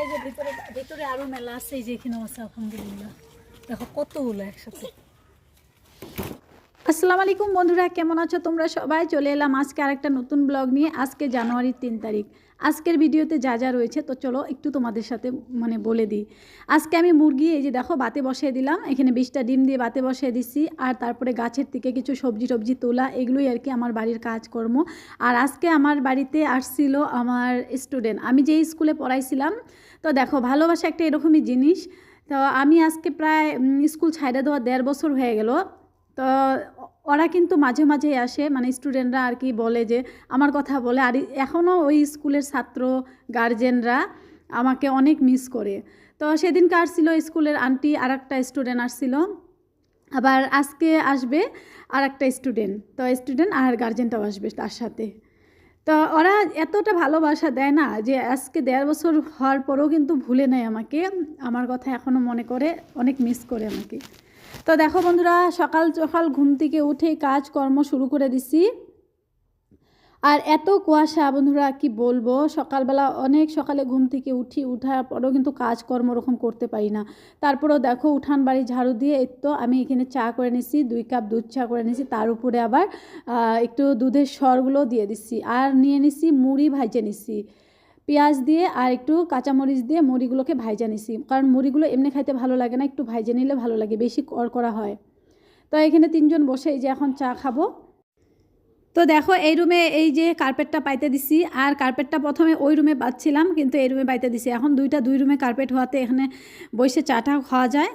এই যে ভিতরে ভিতরে আরও মেলা আছে, এই যে এখানেও আছে, আলহামদুলিল্লাহ। দেখো কতগুলো একসাথে। আসসালামু আলাইকুম বন্ধুরা, কেমন আছো তোমরা সবাই? চলে এলাম আজকে আরেকটা নতুন ব্লগ নিয়ে। আজকে জানুয়ারির তিন তারিখ। আজকের ভিডিওতে যা যা রয়েছে তো চলো একটু তোমাদের সাথে মানে বলে দিই। আজকে আমি মুরগি, এই যে দেখো, বাতে বসিয়ে দিলাম। এখানে বিশটা ডিম দিয়ে বাতে বসিয়ে দিছি। আর তারপরে গাছের থেকে কিছু সবজি টবজি তোলা, এগুলোই আর কি আমার বাড়ির কাজকর্ম। আর আজকে আমার বাড়িতে আসছিল আমার স্টুডেন্ট আমি যেই স্কুলে পড়াইছিলাম, তো দেখো, ভালোবাসা একটা এরকমই জিনিস। তো আমি আজকে প্রায় স্কুল ছাইড়ে দেওয়া দেড় বছর হয়ে গেল। তো ওরা কিন্তু মাঝে মাঝে আসে মানে স্টুডেন্টরা আর কি বলে যে, আমার কথা বলে। আর এখনও ওই স্কুলের ছাত্র গার্জেনরা আমাকে অনেক মিস করে। তো সেদিনকে আসছিল স্কুলের আন্টি আর একটা স্টুডেন্ট আসছিল। আবার আজকে আসবে আর একটা স্টুডেন্ট তো স্টুডেন্ট আর গার্জেনটাও আসবে তার সাথে। তো ওরা এতটা ভালোবাসা দেয় না যে, আজকে দেড় বছর হওয়ার পরেও কিন্তু ভুলে নেয় আমাকে। আমার কথা এখনও মনে করে, অনেক মিস করে আমাকে। তো দেখো বন্ধুরা, সকাল সকাল ঘুম থেকে উঠেই কাজকর্ম শুরু করে দিছি। আর এত কুয়াশা বন্ধুরা, কি বলব? সকালবেলা অনেক সকালে ঘুম থেকে উঠি, উঠার পরেও কিন্তু কাজকর্ম ওরকম করতে পারি না। তারপরেও দেখো, উঠান বাড়ি ঝাড়ু দিয়ে তো আমি এখানে চা করে নিছি, দুই কাপ দুধ চা করে নিছি, তার উপরে আবার একটু দুধের সরগুলো দিয়ে দিচ্ছি আর নিয়ে নিছি, মুড়ি ভাজে নিছি। পেঁয়াজ দিয়ে আর একটু কাঁচামরিচ দিয়ে মুড়িগুলোকে ভাইজা নিছি। কারণ মুড়িগুলো এমনি খাইতে ভালো লাগে না, একটু ভাইজে নিলে ভালো লাগে, বেশি কর করা হয়। তো এখানে তিনজন বসে এই যে এখন চা খাব। তো দেখো, এই রুমে এই যে কার্পেটটা পাইতে দিছি, আর কার্পেটটা প্রথমে ওই রুমে পাচ্ছিলাম কিন্তু এই রুমে পাইতে দিছি। এখন দুইটা, দুই রুমে কার্পেট হওয়াতে এখানে বসে চাটা খাওয়া যায়।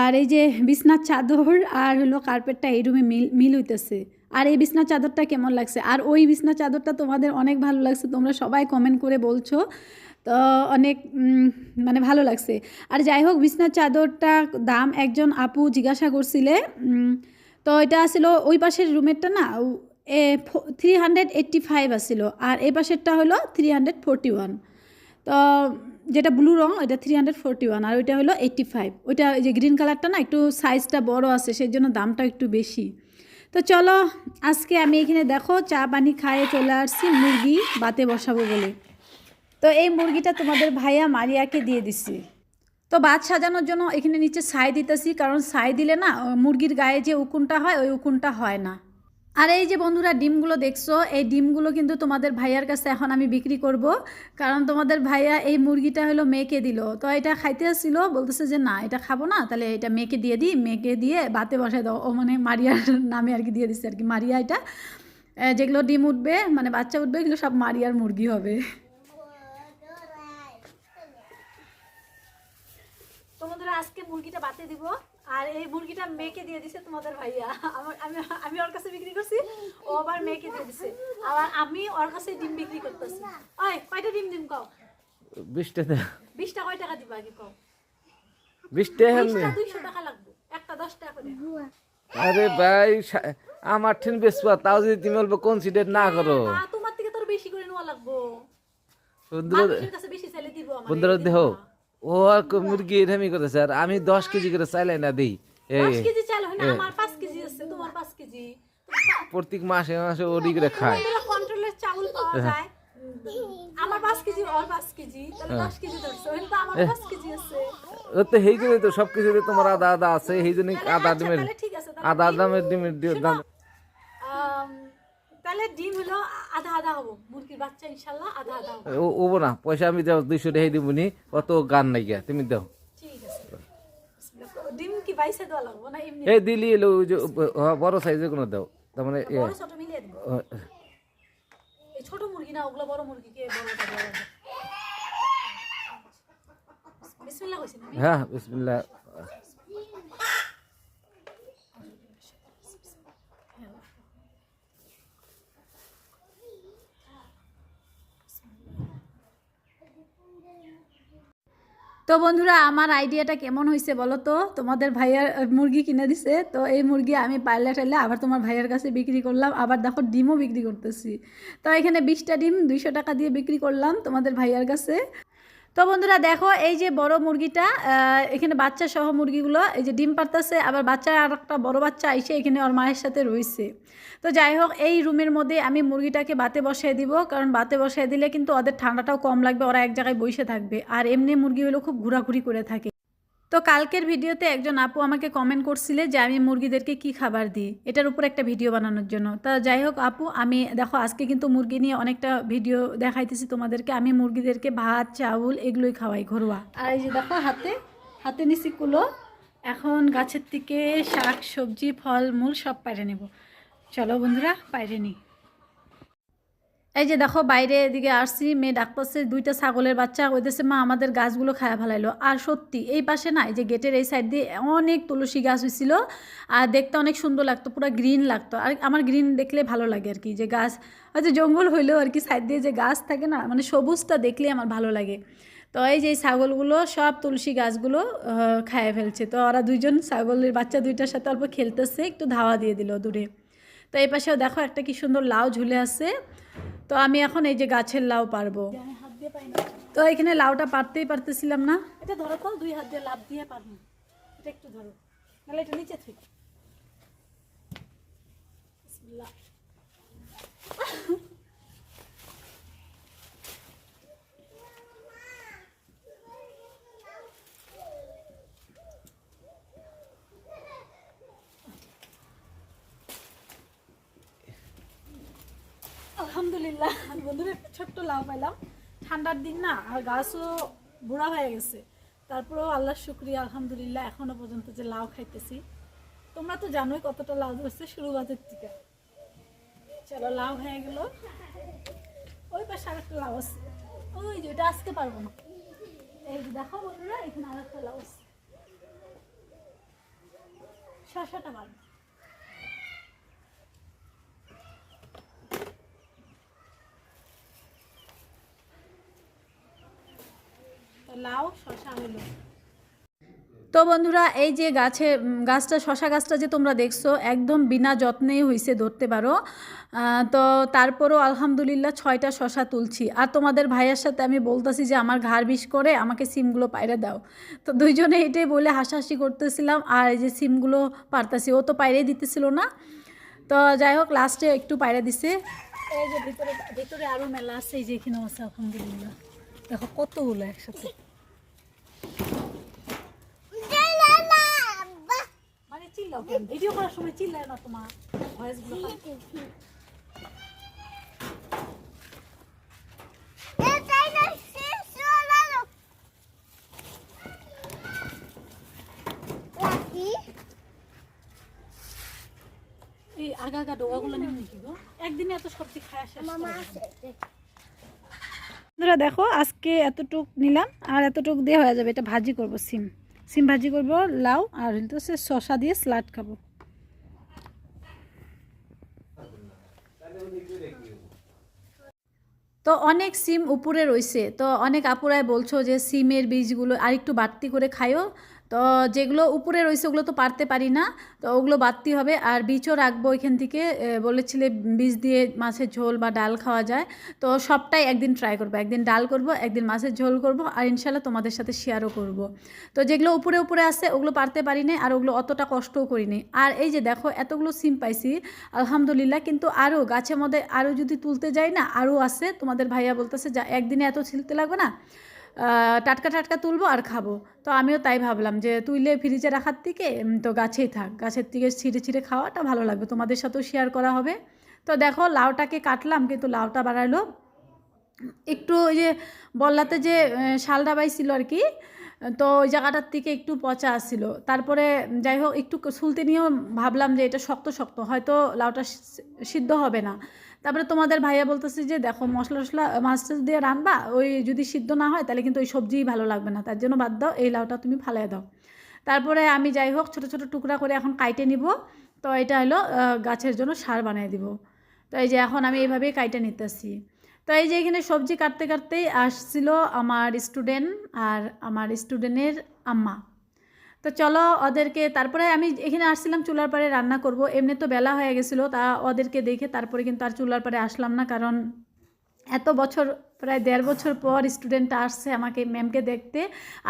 আর এই যে বিছনার চাদর আর হলো কার্পেটটা এই রুমে মিল মিল হইতেছে। আর এই বিছনার চাদরটা কেমন লাগছে? আর ওই বিছনার চাদরটা তোমাদের অনেক ভালো লাগছে, তোমরা সবাই কমেন্ট করে বলছো। তো অনেক মানে ভালো লাগছে। আর যাই হোক বিছনার চাদরটা দাম একজন আপু জিজ্ঞাসা করছিলে তো এটা আসলো ওই পাশের রুমেরটা না A three hundred eighty five আসছিল আর এই পাশেরটা হলো থ্রি হান্ড্রেড ফোরটি ওয়ান তো যেটা ব্লু রং ওইটা থ্রি হান্ড্রেড ফোরটি ওয়ান আর ওইটা হলো এইট্টি ফাইভ ওইটা ওই যে গ্রিন কালারটা না, একটু সাইজটা বড় আছে সেই জন্য দামটা একটু বেশি। তো চলো, আজকে আমি এখানে দেখো, চা পানি খাইয়ে চলে আসছি, মুরগি বাতে বসাবো বলে। তো এই মুরগিটা তোমাদের ভাইয়া মারিয়াকে দিয়ে দিছি। তো বাদ সাজানোর জন্য এখানে নিচে ছাই দিতেছি, কারণ ছাই দিলে না, মুরগির গায়ে যে উকুনটা হয়, ওই উকুনটা হয় না। আর এই যে বন্ধুরা ডিমগুলো দেখছ, এই ডিমগুলো কিন্তু তোমাদের ভাইয়ার কাছে এখন আমি বিক্রি করব। কারণ তোমাদের ভাইয়া এই মুরগিটা হলো মেয়েকে দিল। তো এটা খাইতে আসছিল, বলতেছে যে না, এটা খাব না, তাহলে এটা মেয়েকে দিয়ে দিই। মেয়েকে দিয়ে বাতে বসায় দাও। ও মানে মারিয়ার নামে আর কি দিয়ে দিচ্ছে আর কি, মারিয়া এটা। যেগুলো ডিম উঠবে মানে বাচ্চা উঠবে, এগুলো সব মারিয়ার মুরগি হবে। তোমাদের আজকে মুরগিটা বাতে দিব। আর এই মুরগিটা মেয়েকে দিয়ে দিছে তোমাদের ভাইয়া। আমার আমি আমি ওর কাছে বিক্রি করছি ও আবার মেয়েকে দিয়ে দিছে। আবার আমি ওর কাছে ডিম বিক্রি করতেছি। ওই কয়টা ডিম দিম কও? বিশটা দে। বিশটা কয় টাকা দিবা আগে কও? বিশটা বিশটা দুইশো টাকা লাগবে। একটা দশ টাকা করে। আরে ভাই আমার ঠিন বেসবা তাও যদি তুমি অল্প কনসিডার না করো। না তোমার থেকে তোর বেশি করে নেওয়া লাগবো। বন্ধুরা মানুষের কাছে বেশি চাইলে দিব আমার বন্ধুরা দেহ ও আর ক- মুরগি করতেছে আর আমি দশ কেজি করে চাইলাই না দিই। কেজি চাল হয় না আমার পাঁচ কেজি আছে তোমার পাঁচ কেজি। প্রত্যেক মাসে মাসে ওডি করে খায়। কন্ট্রোলের চাউল পাওয়া যায়। আমার কেজি কেজি তাহলে কেজি ধরছো। ওখানে তো আমার পাঁচ কেজি আছে। ও তো সেই জন্যই তো সব কিছুতে তোমার আদা আদা আছে আদা আচ্ছা, ডিমের আদা দামের ডিমের দাম তাহলে ডিম হলো আধা আধা হব। মুরগির বাচ্চা ইনশাল্লাহ আধা আধা হব। ও না পয়সা আমি দেও দুইশো টাকা দিব নি অত গান নাই গিয়া তুমি দাও। ঠিক আছে। ডিম কি বাইসে দেওয়া লাগবো না এমনি? এই দিলি বড় সাইজের কোনো দাও। তার মানে ছোট মিলিয়ে দেবো। এই ছোট মুরগি না ওগুলো বড় বড়টা বিসমিল্লাহ হ্যাঁ বিসমিল্লাহ। তো বন্ধুরা, আমার আইডিয়াটা কেমন হয়েছে বলো তো? তোমাদের ভাইয়ার মুরগি কিনে দিছে। তো এই মুরগি আমি পাইলে টাইলে আবার তোমার ভাইয়ার কাছে বিক্রি করলাম। আবার দেখো ডিমও বিক্রি করতেছি। তো এখানে বিশটা ডিম, দুইশো টাকা দিয়ে বিক্রি করলাম তোমাদের ভাইয়ার কাছে। তো বন্ধুরা দেখো, এই যে বড় মুরগিটা এখানে বাচ্চা সহ মুরগিগুলো, এই যে ডিম পারতেছে আবার বাচ্চা আর একটা বড় বাচ্চা এসে এখানে ওর মায়ের সাথে রয়েছে। তো যাই হোক, এই রুমের মধ্যে আমি মুরগিটাকে বাতে বসাই দিব, কারণ বাতে বসাই দিলে কিন্তু ওদের ঠান্ডাটাও কম লাগবে, ওরা এক জায়গায় বসে থাকবে। আর এমনি মুরগিগুলো খুব ঘোরাঘুরি করে থাকে। তো কালকের ভিডিওতে একজন আপু আমাকে কমেন্ট করছিলে যে আমি মুরগিদেরকে কি খাবার দিই? এটার উপর একটা ভিডিও বানানোর জন্য। তা যাই হোক আপু, আমি দেখো আজকে কিন্তু মুরগি নিয়ে অনেকটা ভিডিও দেখাইতেছি তোমাদেরকে। আমি মুরগিদেরকে ভাত, চাউল এগুলোই খাওয়াই ঘরোয়া। আর এই যে দেখো হাতে হাতে নিছি কুলো। এখন গাছের থেকে শাক, সবজি ফল মূল সব পাইরে নেব। চলো বন্ধুরা, পাইরে নিই। এই যে দেখো বাইরে এদিকে আসছি, মেয়ে ডাকতেছে, দুইটা ছাগলের বাচ্চা ওইদেশে মা, আমাদের গাছগুলো খায়া ফেলাইলো। আর সত্যি, এই পাশে না যে গেটের এই সাইড দিয়ে অনেক তুলসী গাছ হয়েছিল আর দেখতে অনেক সুন্দর লাগতো, পুরো গ্রিন লাগতো। আর আমার গ্রিন দেখলে ভালো লাগে আর কি যে গাছ হয়তো জঙ্গল হইলেও আর কি সাইড দিয়ে যে গাছ থাকে না মানে সবুজটা দেখলে আমার ভালো লাগে। তো এই যে ছাগলগুলো, সব তুলসী গাছগুলো খায় ফেলছে। তো ওরা দুইজন ছাগলের বাচ্চা দুইটার সাথে অল্প খেলতেছে, একটু ধাওয়া দিয়ে দিল দূরে। তো এই পাশেও দেখো একটা কি সুন্দর লাউ ঝুলে আছে। তো আমি এখন এই যে গাছের লাউ পারব। তো এখানে লাউটা পারতেই পারতেছিলাম না। এটা ধরো তো দুই হাত দিয়ে লাভ দিয়ে পারব। এটা একটু ধরো নাহলে এটা নিচে থেকে বিসমিল্লাহ। আলহামদুলিল্লাহ। বন্ধুরা একটা ছোট্ট লাভ পাইলাম। ঠান্ডার দিন না, আর গাছও বুড়া হয়ে গেছে। তারপরেও আল্লাহ শুক্রিয়া, আলহামদুলিল্লাহ, এখনও পর্যন্ত যে লাউ খাইতেছি। তোমরা তো জানোই কতটা লাউ ধরছে শুরু বাজার থেকে চলো, লাউ হয়ে গেল। ওই পাশে আরেকটা লাউ আছে। ওই যে ওটা আসতে পারব না। এই দেখো বন্ধুরা, এখানে আরেকটা লাউ আছে। শশাটা পারব। লাউ শশা হলো তো বন্ধুরা এই যে গাছে গাছটা শশা গাছটা যে তোমরা দেখছ একদম বিনা যত্নেই হইছে ধরতে পারো। তো তারপরও আলহামদুলিল্লাহ ছয়টা শশা তুলছি। আর তোমাদের ভাইয়ের সাথে আমি বলতেছি যে আমার ঘাড় বিষ করে আমাকে সিমগুলো পাইরে দাও। তো দুইজনে এটাই বলে হাসাহাসি করতেছিলাম আর এই যে সিমগুলো পারতাছি ও তো পাইরে দিতেছিল না। তো যাই হোক লাস্টে একটু পাইরে দিছে। এই যে ভিতরে ভিতরে আরও মেলা আছে এই যে এখানেও আছে আলহামদুলিল্লাহ। দেখো কতগুলো একসাথে। মানে চিল্লাও কেন? ভিডিও করার সময় চিল্লায় না তোমার? এই আগা আগা ডোগাগুলো নিয়ে নাকি গো? একদিনে এত সবজি খায় শেষ করা যাবে না। বন্ধুরা দেখো, আজকে এতটুক নিলাম, আর এতটুক দিয়ে হয়ে যাবে। এটা ভাজি করব, সিম। সিম ভাজি করব, লাউ, আর কিন্তু সে শশা দিয়ে স্লাট খাব। তো অনেক সিম উপরে রয়েছে তো অনেক আপুরাই বলছো যে সিমের বীজগুলো আর একটু বাড়তি করে খায়ও তো যেগুলো উপরে রয়েছে, ওগুলো তো পারতে পারি না, তো ওগুলো বাড়তি হবে। আর বীজও রাখব এখান থেকে বলেছিলে বীজ দিয়ে মাছের ঝোল বা ডাল খাওয়া যায়। তো সবটাই একদিন ট্রাই করব, একদিন ডাল করব, একদিন মাছের ঝোল করব, আর ইনশাল্লাহ তোমাদের সাথে শেয়ারও করব। তো যেগুলো উপরে উপরে আছে, ওগুলো পারতে পারি না আর ওগুলো অতটা কষ্টও করিনি। আর এই যে দেখো, এতগুলো সিম পাইছি, আলহামদুলিল্লাহ, কিন্তু আরও গাছের মধ্যে আরও যদি তুলতে যাই না, আরও আছে। তোমাদের ভাইয়া বলতেছে, যা, একদিনে এত ছিলতে লাগবে না? টাটকা টাটকা তুলবো আর খাব। তো আমিও তাই ভাবলাম যে তুইলে ফ্রিজে রাখার থেকে তো গাছেই থাক। গাছের থেকে ছিঁড়ে ছিঁড়ে খাওয়াটা ভালো লাগবে। তোমাদের সাথেও শেয়ার করা হবে। তো দেখো লাউটাকে কাটলাম, কিন্তু লাউটা বাড়ালো। একটু ওই যে বল্লাতে যে শালডাবাই ছিল আর কি তো ওই জায়গাটার থেকে একটু পচা আসছিল। তারপরে যাই হোক, একটু শুলতে নিয়েও ভাবলাম যে এটা শক্ত শক্ত, হয়তো লাউটা সিদ্ধ হবে না। তারপরে তোমাদের ভাইয়া বলতেছে যে, দেখো, মশলা টশলা মাছ দিয়ে রান্না ওই যদি সিদ্ধ না হয়, তাহলে কিন্তু ওই সবজিই ভালো লাগবে না। তার জন্য বাদ দাও, এই লাউটা তুমি ফালাই দাও। তারপরে আমি যাই হোক, ছোটো ছোটো টুকরা করে এখন কাইটে নিব। তো এটা হলো গাছের জন্য সার বানিয়ে দিব। তো এই যে এখন আমি এইভাবেই কাইটে নিতেছি। তো এই যে এখানে সবজি কাটতে কাটতেই আসছিল আমার স্টুডেন্ট আর আমার স্টুডেন্টের আম্মা। তো চলো ওদেরকে তারপরে আমি এখানে আসছিলাম, চুলার পাড়ে রান্না করব। এমনি তো বেলা হয়ে গেছিল, তা ওদেরকে দেখে তারপরে কিন্তু আর চুলার পাড়ে আসলাম না, কারণ এত বছর, প্রায় দেড় বছর পর স্টুডেন্ট আসছে আমাকে ম্যামকে দেখতে।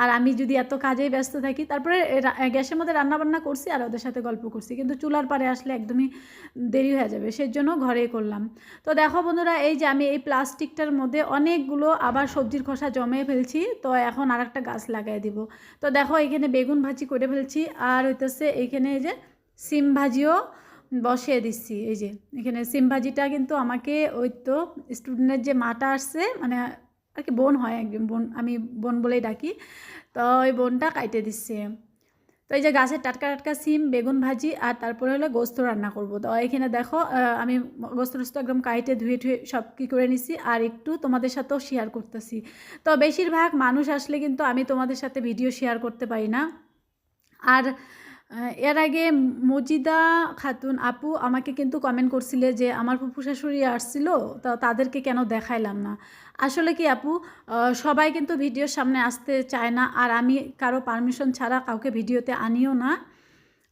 আর আমি যদি এত কাজেই ব্যস্ত থাকি, তারপরে গ্যাসের মধ্যে রান্না বান্না করছি আর ওদের সাথে গল্প করছি। কিন্তু চুলার পারে আসলে একদমই দেরি হয়ে যাবে সেই জন্য ঘরেই করলাম। তো দেখো বন্ধুরা, এই যে আমি এই প্লাস্টিকটার মধ্যে অনেকগুলো আবার সবজির খোসা জমিয়ে ফেলছি। তো এখন আর একটা গাছ লাগাই দিব। তো দেখো এখানে বেগুন ভাজি করে ফেলছি। আর হইতেছে এইখানে এই যে সিম ভাজিও বসিয়ে দিচ্ছি, এই যে। এখানে সিম ভাজিটা কিন্তু আমাকে ওই তো স্টুডেন্টের যে মাটা আসছে মানে আর কি বোন হয় একজন, বোন, আমি বোন বলেই ডাকি, তো ওই বোনটা কাইটে দিচ্ছে। তো এই যে গাছের টাটকা টাটকা সিম, বেগুন ভাজি আর তারপরে হলো গোস্ত রান্না করব। তো এখানে দেখো আমি গোস্ত টোস্ত একদম কাইটে ধুয়ে ধুয়ে সব কী করে নিছি আর একটু তোমাদের সাথেও শেয়ার করতেছি। তো বেশিরভাগ মানুষ আসলে কিন্তু আমি তোমাদের সাথে ভিডিও শেয়ার করতে পারি না। আর এর আগে মজিদা খাতুন আপু আমাকে কিন্তু কমেন্ট করছিলে যে আমার ফুফু শাশুড়ি আসছিল, তা তাদেরকে কেন দেখাইলাম না? আসলে কি আপু সবাই কিন্তু ভিডিওর সামনে আসতে চায় না, আর আমি কারও পারমিশন ছাড়া কাউকে ভিডিওতে আনিও না।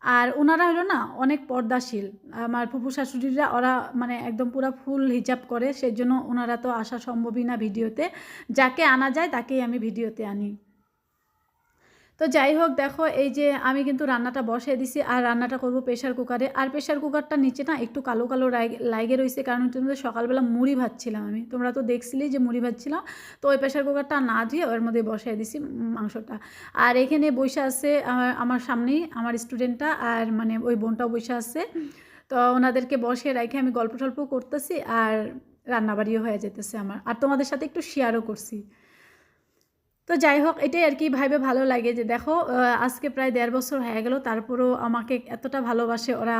আর ওনারা হলো না, অনেক পর্দাশীল। আমার ফুফু শাশুড়িরা, ওরা মানে একদম পুরো ফুল হিজাব করে সেই জন্য ওনারা তো আসা সম্ভবই না ভিডিওতে। যাকে আনা যায়, তাকেই আমি ভিডিওতে আনি। তো যাই হোক, দেখো এই যে আমি কিন্তু রান্নাটা বসিয়ে দিছি আর রান্নাটা করব প্রেশার কুকারে আর প্রেশার কুকারটা নিচে না একটু কালো কালো লাইগে রয়েছে, কারণ তোমাদের সকালবেলা মুড়ি ভাজছিলাম আমি। তোমরা তো দেখছিলেই যে মুড়ি ভাজছিলাম। তো ওই প্রেশার কুকারটা না ধুয়ে ওর মধ্যে বসিয়ে দিছি মাংসটা। আর এখানে বসে আছে আমার আমার সামনেই আমার স্টুডেন্টটা আর মানে ওই বোনটাও বসে আছে। তো ওনাদেরকে বসে রেখে আমি গল্প টল্প করতেছি আর রান্নাবাড়িও হয়ে যেতেছে আমার। আর তোমাদের সাথে একটু শেয়ারও করছি। তো যাই হোক, এটাই আর কি ভাইবে ভালো লাগে যে দেখো আজকে প্রায় দেড় বছর হয়ে গেল, তারপরেও আমাকে এতটা ভালোবাসে ওরা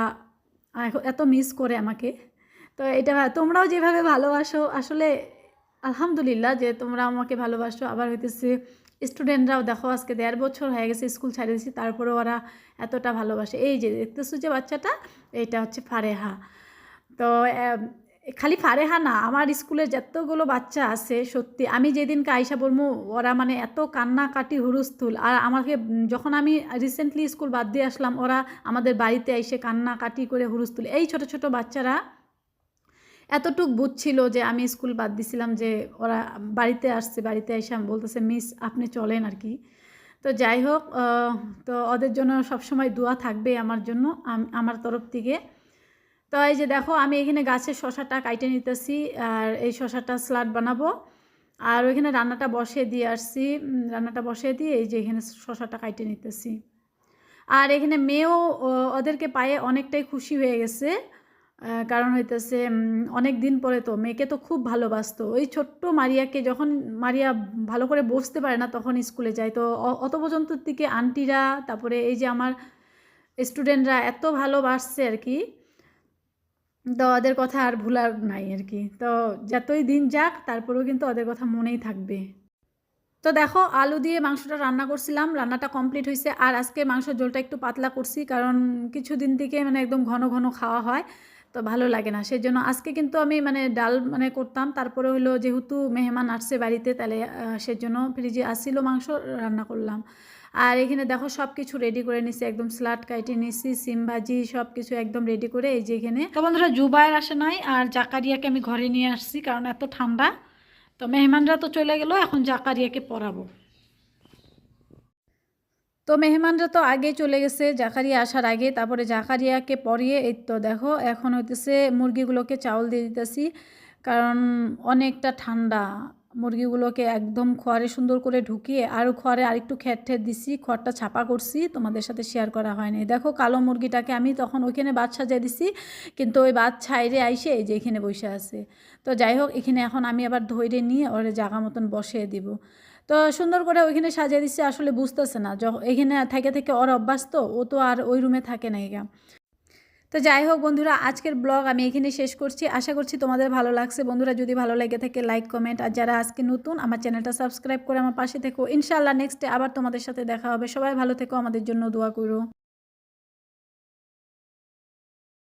এত মিস করে আমাকে। তো এটা তোমরাও যেভাবে ভালোবাসো, আসলে আলহামদুলিল্লাহ যে তোমরা আমাকে ভালোবাসো। আবার হইতেছে স্টুডেন্টরাও দেখো, আজকে দেড় বছর হয়ে গেছে স্কুল ছাড়ে দিয়েছি তারপরে ওরা এতটা ভালোবাসে। এই যে দেখতেছো যে বাচ্চাটা, এইটা হচ্ছে ফারেহা। তো খালি ফারেহা না, আমার স্কুলে যতগুলো বাচ্চা আছে, সত্যি, আমি যেদিনকে আইসা বলব, ওরা মানে এত কান্নাকাটি, হুরুস্থুল। আর আমাকে যখন আমি রিসেন্টলি স্কুল বাদ দিয়ে আসলাম, ওরা আমাদের বাড়িতে এসে কান্নাকাটি করে, হুরুস্থুল। এই ছোট ছোট বাচ্চারা এতটুক বুঝছিল যে আমি স্কুল বাদ দিছিলাম যে ওরা বাড়িতে আসছে, বাড়িতে এসে আমি বলতেছে, মিস, আপনি চলেন আর কি। তো যাই হোক তো ওদের জন্য সবসময় দোয়া থাকবে আমার জন্য আমার তরফ থেকে। তো এই যে দেখো, আমি এখানে গাছের শশাটা কাইটে নিতেছি আর এই শশাটা স্লাড বানাবো। আর ওইখানে রান্নাটা বসিয়ে দিয়ে আসছি। রান্নাটা বসিয়ে দিয়ে এই যে এখানে শশাটা কাইটে নিতেছি। আর এখানে মেয়েও ওদেরকে পায়ে অনেকটাই খুশি হয়ে গেছে। কারণ হইতেছে অনেক দিন পরে তো মেয়েকে তো খুব ভালোবাসতো। ওই ছোট্ট মারিয়াকে যখন মারিয়া ভালো করে বসতে পারে না তখন স্কুলে যায়। তো অত পর্যন্ত দিকে আন্টিরা, তারপরে এই যে আমার স্টুডেন্টরা এত ভালোবাসছে আর কি। তো ওদের কথা আর ভুলার নাই আর কি। তো যতই দিন যাক, তারপরেও কিন্তু ওদের কথা মনেই থাকবে। তো দেখো, আলু দিয়ে মাংসটা রান্না করছিলাম, রান্নাটা কমপ্লিট হয়েছে। আর আজকে মাংসের ঝোলটা একটু পাতলা করছি, কারণ কিছুদিন থেকে মানে একদম ঘন ঘন খাওয়া হয়, তো ভালো লাগে না। সেই জন্য আজকে কিন্তু আমি মানে ডাল মানে করতাম। তারপরে হলো, যেহেতু মেহমান আসছে বাড়িতে, তাহলে সেজন্য ফ্রিজে আসছিল মাংস, রান্না করলাম। আর এখানে দেখো সব কিছু রেডি করে নিছি, একদম স্লাট কাইটে নিছি, সিম ভাজি সব কিছু একদম রেডি করে এই যে এখানে। তো বন্ধুরা জুবাইর আসে নাই আর জাকারিয়াকে আমি ঘরে নিয়ে আসছি কারণ এত ঠান্ডা। তো মেহমানরা তো চলে গেল, এখন জাকারিয়াকে পরাবো তো মেহমানরা তো আগে চলে গেছে, জাকারিয়া আসার আগে। তারপরে জাকারিয়াকে পরিয়ে এই তো দেখো, এখন হইতেছে মুরগিগুলোকে চাউল দিয়ে দিতেছি, কারণ অনেকটা ঠান্ডা। মুরগিগুলোকে একদম খড়ে সুন্দর করে ঢুকিয়ে আরও খড়ে আরেকটু খেট ঠেট দিছি খড়টা ছাপা করছি, তোমাদের সাথে শেয়ার করা হয়নি। দেখো, কালো মুরগিটাকে আমি তখন ওইখানে বাদ সাজিয়ে দিছি, কিন্তু ওই বাদ ছাইরে আইসে এই যে এখানে বসে আছে। তো যাই হোক, এখানে এখন আমি আবার ধৈর্য নিয়ে ওর জায়গা মতন বসিয়ে দিব। তো সুন্দর করে ওইখানে সাজিয়ে দিচ্ছে আসলে বুঝতেছে না যখন এখানে থেকে থেকে ওর অভ্যাস তো, ও তো আর ওই রুমে থাকে না তো যাই হোক বন্ধুরা, আজকের ব্লগ আমি এখানে শেষ করছি। আশা করছি তোমাদের ভালো লাগছে। বন্ধুরা, যদি ভালো লেগে থাকে লাইক কমেন্ট আর যারা আজকে নতুন, আমার চ্যানেলটা সাবস্ক্রাইব করে আমার পাশে থেকো। ইনশাআল্লাহ নেক্সটে আবার তোমাদের সাথে দেখা হবে। সবাই ভালো থেকো, আমাদের জন্য দোয়া করো।